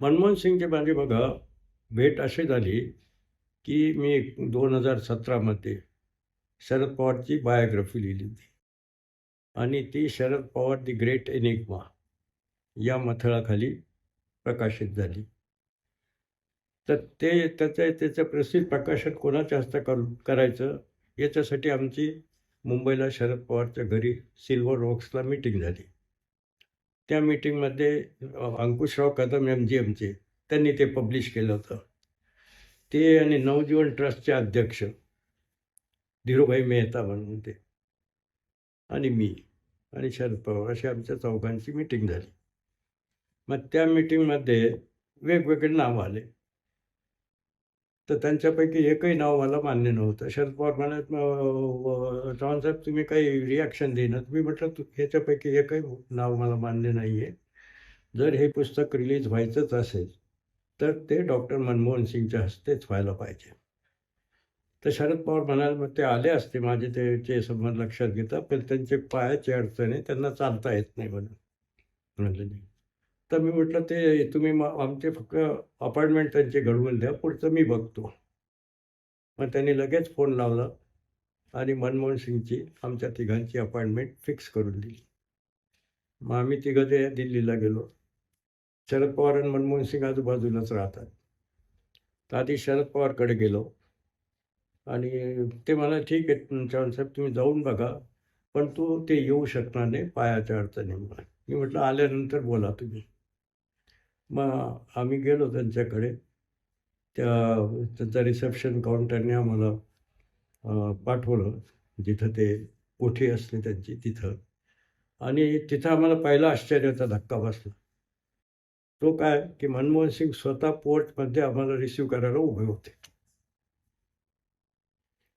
मनमोहन सिंगची माझी बघा भेट अशी झाली की मी दोन हजार सतरामध्ये शरद पवारची बायोग्राफी लिहिली होती. आणि ती Sharad Pawar the great enigma या मथळाखाली प्रकाशित झाली. तर ते त्याचं त्याचं प्रसिद्ध प्रकाशन कोणाच्या हस्ते कर करायचं? याच्यासाठी आमची मुंबईला शरद पवारच्या घरी सिल्वर रॉक्सला मीटिंग झाली. त्या मीटिंगमध्ये अंकुशराव कदम एम जी एमचे त्यांनी ते पब्लिश केलं होतं. ते आणि नवजीवन ट्रस्टचे अध्यक्ष धीरूभाई मेहता म्हणून ते. आणि मी आणि शरद पवार अशी आमच्या चौघांची मीटिंग झाली. मग त्या मीटिंगमध्ये वेगवेगळे नाव आले. तर त्यांच्यापैकी एकही नाव मला मान्य नव्हतं. शरद पवार म्हणत "अं, साहेब तुम्ही काही रिॲक्शन देणार मी म्हटलं तू ह्याच्यापैकी एकही नाव मला मान्य नाही आहे जर हे पुस्तक रिलीज व्हायचंच असेल तर ते डॉक्टर मनमोहन सिंगच्या हस्तेच व्हायला पाहिजे. तर शरद पवार म्हणाले मग ते आले असते माझे त्याचे संबंध लक्षात घेता पण त्यांचे पायाची अडचण आहे त्यांना चालता येत नाही म्हणून. म्हणलं नाही. तर मी म्हटलं ते तुम्ही आमचे फक्त अपॉइंटमेंट त्यांचे घडवून द्या पुढचं मी बघतो. मग त्यांनी लगेच फोन लावला आणि मनमोहन सिंगची आमच्या तिघांची अपॉइंटमेंट फिक्स करून दिली. मग आम्ही तिघं ते दिल्लीला गेलो. शरद पवार आणि मनमोहन सिंग आजूबाजूलाच राहतात. तर आधी शरद पवारकडे गेलो. आणि ते मला ठीक आहे चव्हाण साहेब तुम्ही जाऊन बघा पण तू ते येऊ शकणार नाही पायाच्या अडचणीमुळे. मी म्हटलं आल्यानंतर बोला तुम्ही. मग आम्ही गेलो त्यांच्याकडे. त्या त्यांचा रिसेप्शन काउंटरने आम्हाला पाठवलं. जिथं ते कोठी असते त्यांची तिथं. आणि तिथं आम्हाला पहिला आश्चर्याचा धक्का बसला. तो काय की मनमोहन सिंग स्वतः पोर्टमध्ये आम्हाला रिसिव्ह करायला उभे होते.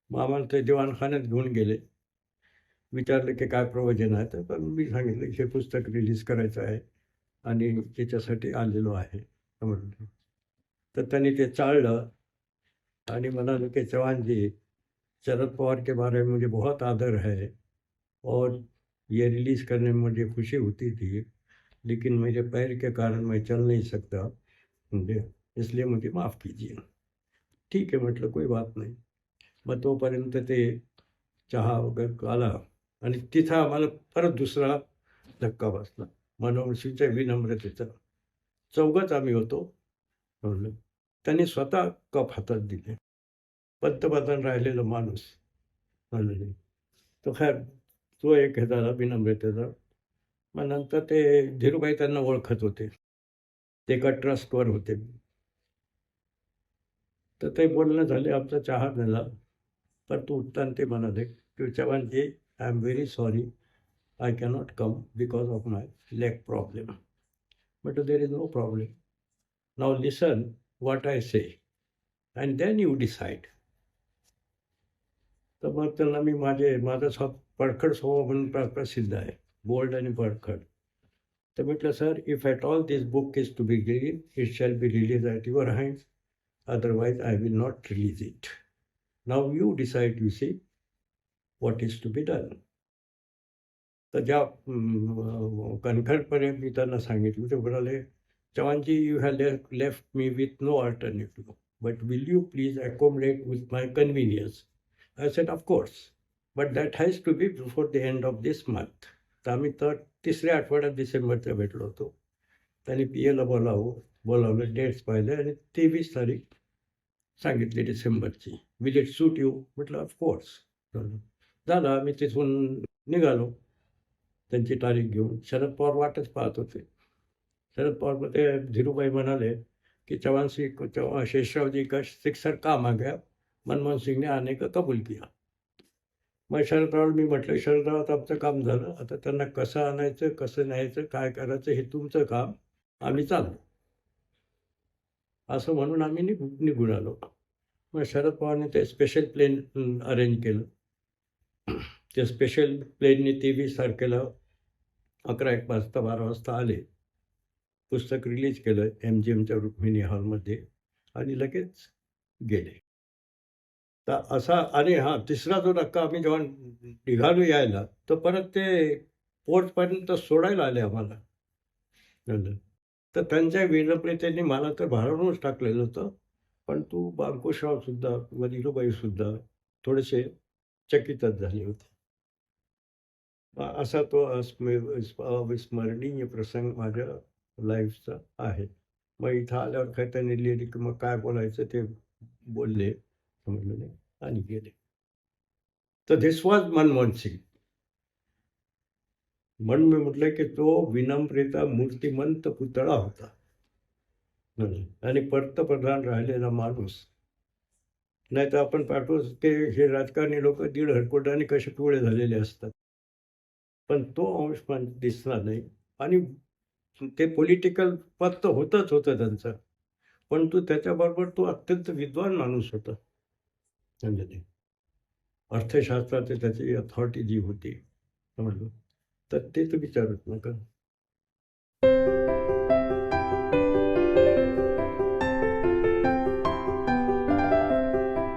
मग आम्हाला ते दिवाणखान्यात घेऊन गेले. विचारलं की काय प्रयोजन आहे? तर पण मी सांगितलं की हे पुस्तक रिलीज करायचं आहे. आणि त्याच्यासाठी आलेलो आहे तर म्हणलं तर त्यांनी ते चाळलं आणि म्हणाले की चव्हाणजी शरद पवार के बारे में मुझे बहुत आदर है और ये रिलीज़ करने में मुझे खुशी होती थी लेकिन मेरे पैर के कारण मैं चल नहीं सकता इसलिए मुझे माफ़ कीजिए। ठीक आहे म्हटलं कोई बात नाही। मग तोपर्यंत ते चहा वगैरे आला आणि तिथं आम्हाला परत दुसरा धक्का बसला. मनोहरसिंगच्या विनम्रतेचं चौघच आम्ही होतो. म्हणलं त्यांनी स्वतः कप हातात दिले. पंतप्रधान राहिलेला माणूस. म्हणले तो खैर तो एक हे झाला विनम्रतेचा मग नंतर ते धीरूभाई त्यांना ओळखत होते. ते एका ट्रस्टवर होते. तर ते बोलणं झाले आमचा चहा झाला. पण तू उत्तान ते म्हणाले की Chavanji I am very sorry I cannot come because of my leg problem but there is no problem now listen what I say, and then you decide. तर मग त्यांना मी माझे माझा स्व पडखड स्वभाव म्हणून प्र प्रसिद्ध आहे बोल्ड आणि पडखड तर म्हटलं sir if at all this book is to be release it shall be release at your hands otherwise I will not release it now you decide you see what is to be done तर ज्या कणखरपणे मी त्यांना सांगितलं ते म्हणाले Chavanji you have le left me with no alternative but will you please accommodate with my convenience I set of course but that has to be before the end of this month तर आम्ही तर तिसऱ्या आठवड्यात डिसेंबरचं भेटलो होतो. त्यांनी P एला बोलावं बोलावलं डेट्स पाहिले आणि तेवीस तारीख सांगितली डिसेंबरची. विल इट सूट यू म्हटलं ऑफकोर्स झालं आम्ही तिथून निघालो. त्यांची तारीख घेऊन. शरद पवार वाटच पाहत होते. शरद पवार ते धीरूभाई म्हणाले कि चौहान सिंह चौहान शेषराव जी का सिक्सर काम आ मनमोहन सिंगने ने आने का कबूल किया. मग शरदराव मी म्हटलं शरदराव आता आमचं काम झालं. आता त्यांना कसं आणायचं कसं न्यायचं काय करायचं हे तुमचं काम. आम्ही चाललो. असं म्हणून आम्ही निघू निघून आलो. मग शरद पवारने ते स्पेशल प्लेन अरेंज केलं. ते स्पेशल प्लेनने तेवीस तारखेला अकरा एक वाजता बारा वाजता आले. पुस्तक रिलीज केलं एम जी एमच्या रुक्मिणी हॉलमध्ये आणि लगेच गेले. तर असा आणि हां तिसरा जो धक्का आम्ही जेव्हा निघालो यायला तर परत ते पोर्टपर्यंत सोडायला आले आम्हाला. तर त्यांच्या विनम्रतेने मला तर भारावूनच टाकलेलं होतं. पण तू बांकुशरावसुद्धा वदिलोबाईसुद्धा सुद्धा थोडेसे चकितच झाले होते. असा तो अविस्मरणीय प्रसंग माझ्या लाईफचा आहे. मग इथं आल्यावर काय त्यांनी लिहिले की मग काय बोलायचं ते बोलले. समजलं नाही. आणि गेले. तर दिस वॉज मनमोहन सिंग. म्हणून मी म्हटलं की तो विनम्रता मूर्तिमंत पुतळा होता. आणि पंतप्रधान राहिलेला माणूस. नाही तर आपण पाठवू ते हे राजकारणी लोक दीड हरकोटाने कसे पिवळे झालेले असतात. पण तो अंश पण दिसला नाही. आणि ते पॉलिटिकल पद तर होतंच होतं त्यांचं. पण तो त्याच्याबरोबर तो अत्यंत विद्वान माणूस होता. म्हणजे अर्थशास्त्राची त्याची अथॉरिटी जी होती. समजलं? तर ते तर विचारत नका.